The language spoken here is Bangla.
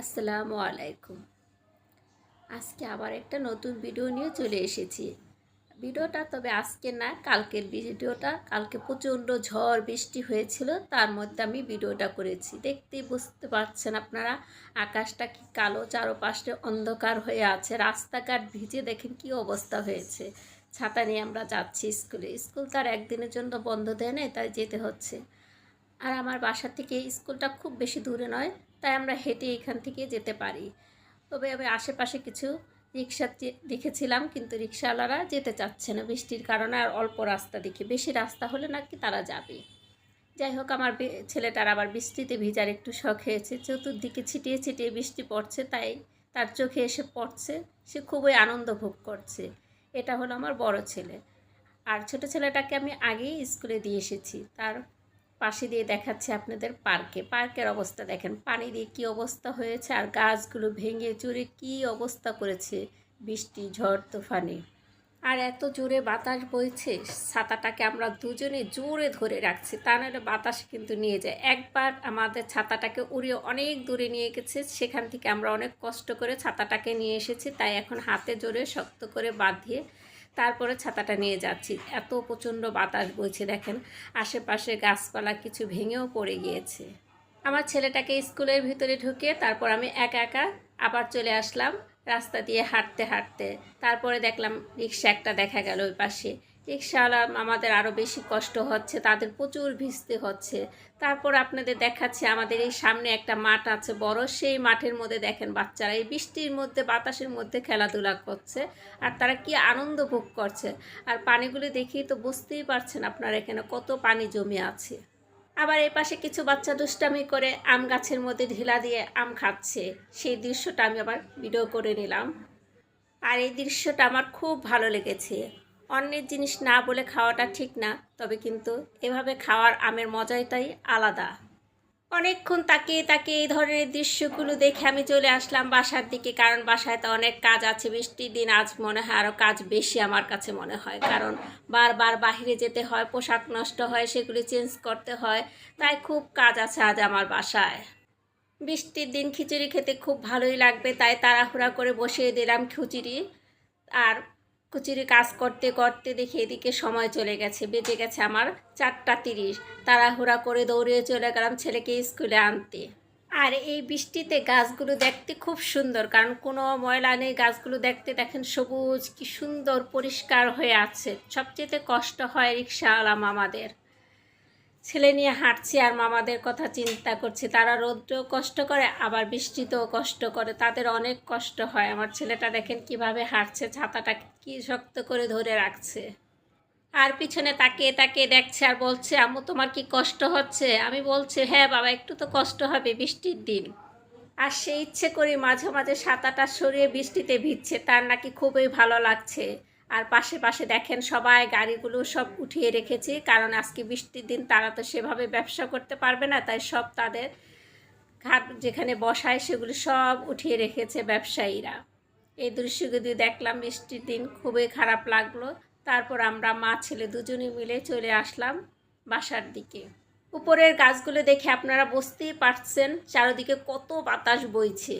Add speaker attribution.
Speaker 1: আসসালামু আলাইকুম। আজকে আবার একটা নতুন ভিডিও নিয়ে চলে এসেছি। ভিডিওটা তবে আজকে না, কালকের ভিডিওটা। কালকে প্রচণ্ড ঝড়, বৃষ্টি হয়েছিল, তার মধ্যে আমি ভিডিওটা করেছি। দেখতেই বুঝতে পারছেন আপনারা, আকাশটা কি কালো চারপাশে অন্ধকার হয়ে আছে। রাস্তাঘাট ভিজে দেখেন কি অবস্থা হয়েছে। ছাতা নিয়ে আমরা যাচ্ছি স্কুলে। স্কুল তার একদিনের জন্য বন্ধ দেয় না তাই যেতে হচ্ছে। আর আমার বাসা থেকে স্কুলটা খুব বেশি দূরে নয়, তাই আমরা হেঁটে এখান থেকে যেতে পারি। তবে আমি আশেপাশে কিছু রিক্সা দেখেছিলাম, কিন্তু রিক্সাওয়ালারা যেতে চাচ্ছে না। বৃষ্টির কারণে আর অল্প রাস্তা দেখে। বেশি রাস্তা হলে নাকি তারা যাবে। যাই হোক, আমার ছেলেটার আবার বৃষ্টিতে ভিজার একটু শখ হয়েছে। চতুর্দিকে ছিটিয়ে ছিটিয়ে বৃষ্টি পড়ছে, তাই তার চোখে এসে পড়ছে। সে খুবই আনন্দ ভোগ করছে। এটা হলো আমার বড় ছেলে। আর ছোট ছেলেটাকে আমি আগেই স্কুলে দিয়ে এসেছি। তার পাশে দিয়ে দেখাচ্ছে আপনাদের পার্কে। পার্কের অবস্থা দেখেন, পানি দিয়ে কী অবস্থা হয়েছে আর গাছগুলো ভেঙে চুরে কী অবস্থা করেছে? বৃষ্টি, ঝড়, তুফানে। আর এত জোরে বাতাস বইছে, ছাতাটাকে আমরা দুজনে জোরে ধরে রাখছি, তা নাহলে বাতাস কিন্তু নিয়ে যায়। একবার আমাদের ছাতাটাকে উড়িয়ে অনেক দূরে নিয়ে গেছে, সেখান থেকে আমরা অনেক কষ্ট করে ছাতাটাকে নিয়ে এসেছি, তাই এখন হাতে জোরে শক্ত করে বাঁধিয়ে তারপরে ছাতাটা নিয়ে যাচ্ছি। এত প্রচণ্ড বাতাস বইছে দেখেন। আশেপাশে গাছপালা কিছু ভেঙেও পড়ে গিয়েছে। আমার ছেলেটাকে স্কুলের ভিতরে ঢুকে তারপর আমি একা একা আবার চলে আসলাম রাস্তা দিয়ে হাঁটতে হাঁটতে। তারপরে দেখলাম রিক্সা একটা দেখা গেল ওই পাশে। রিক্সাওয়ালা আমাদের আরও বেশি কষ্ট হচ্ছে, তাদের প্রচুর ভিজতে হচ্ছে। তারপর আপনাদের দেখাচ্ছে, আমাদের এই সামনে একটা মাঠ আছে বড়, সেই মাঠের মধ্যে দেখেন বাচ্চারা, এই বৃষ্টির মধ্যে, বাতাসের মধ্যে খেলাধুলা করছে আর তারা কি আনন্দ ভোগ করছে। আর পানিগুলি দেখেই তো বুঝতেই পারছেন আপনারা এখানে কত পানি জমে আছে। আবার এই পাশে কিছু বাচ্চা দুষ্টামি করে আম গাছের মধ্যে ঢিলা দিয়ে আম খাচ্ছে। সেই দৃশ্যটা আমি আবার ভিডিও করে নিলাম। আর এই দৃশ্যটা আমার খুব ভালো লেগেছে। অন্যের জিনিস না বলে খাওয়াটা ঠিক না, তবে কিন্তু এভাবে খাওয়ার আমের মজাটাই আলাদা। অনেকক্ষণ তাকিয়ে তাকিয়ে এই ধরনের দৃশ্যগুলো দেখে আমি চলে আসলাম বাসার দিকে, কারণ বাসায় তো অনেক কাজ আছে। বৃষ্টির দিন আজ মনে হয় আরও কাজ বেশি আমার কাছে মনে হয়, কারণ বারবার বাইরে যেতে হয়, পোশাক নষ্ট হয়, সেগুলি চেঞ্জ করতে হয়, তাই খুব কাজ আছে আজ আমার বাসায়। বৃষ্টির দিন খিচুড়ি খেতে খুব ভালোই লাগবে, তাই তাড়াহুড়া করে বসিয়ে দিলাম খিচুড়ি। আর কুচুরি কাজ করতে করতে দেখি এদিকে সময় চলে গেছে, বেজে গেছে আমার চারটা তিরিশ। তাড়াহুড়া করে দৌড়িয়ে চলে গেলাম ছেলেকে স্কুলে আনতে। আর এই বৃষ্টিতে গাছগুলো দেখতে খুব সুন্দর, কারণ কোনো ময়লা নেই, গাছগুলো দেখতে দেখেন সবুজ, কি সুন্দর পরিষ্কার হয়ে আছে। সবচেয়ে কষ্ট হয় রিক্সাওয়ালা মামাদের। ছেলে নিয়ে হাঁটছি আর মামাদের কথা চিন্তা করছি। তারা রৌদ্রেও কষ্ট করে, আবার বৃষ্টিতেও কষ্ট করে। তাদের অনেক কষ্ট হয়। আমার ছেলেটা দেখেন কীভাবে হাঁটছে, ছাতাটা কি শক্ত করে ধরে রাখছে। আর পিছনে তাকিয়ে তাকিয়ে দেখছে আর বলছে, আম্মু, তোমার কি কষ্ট হচ্ছে? আমি বলছি হ্যাঁ বাবা, একটু তো কষ্ট হবে বৃষ্টির দিন। আর সে ইচ্ছে করে মাঝে মাঝে সাঁতারটা সরিয়ে বৃষ্টিতে ভিজছে। তার নাকি খুবই ভালো লাগছে। আর পাশে পাশে দেখেন সবাই গাড়িগুলো সব উঠিয়ে রেখেছে, কারণ আজকে বৃষ্টির দিন তারা তো সেভাবে ব্যবসা করতে পারবে না, তাই সব তাদের ঘাট যেখানে বসায় সেগুলো সব উঠিয়ে রেখেছে ব্যবসায়ীরা। এই দৃশ্যগুলি দেখলাম বৃষ্টির দিন, খুবই খারাপ লাগল। তারপর আমরা মা ছেলে দুজনে মিলে চলে আসলাম বাসার দিকে। উপরের গাছগুলো দেখে আপনারা বুঝতেই পারছেন, চারিদিকে কত বাতাস বইছে।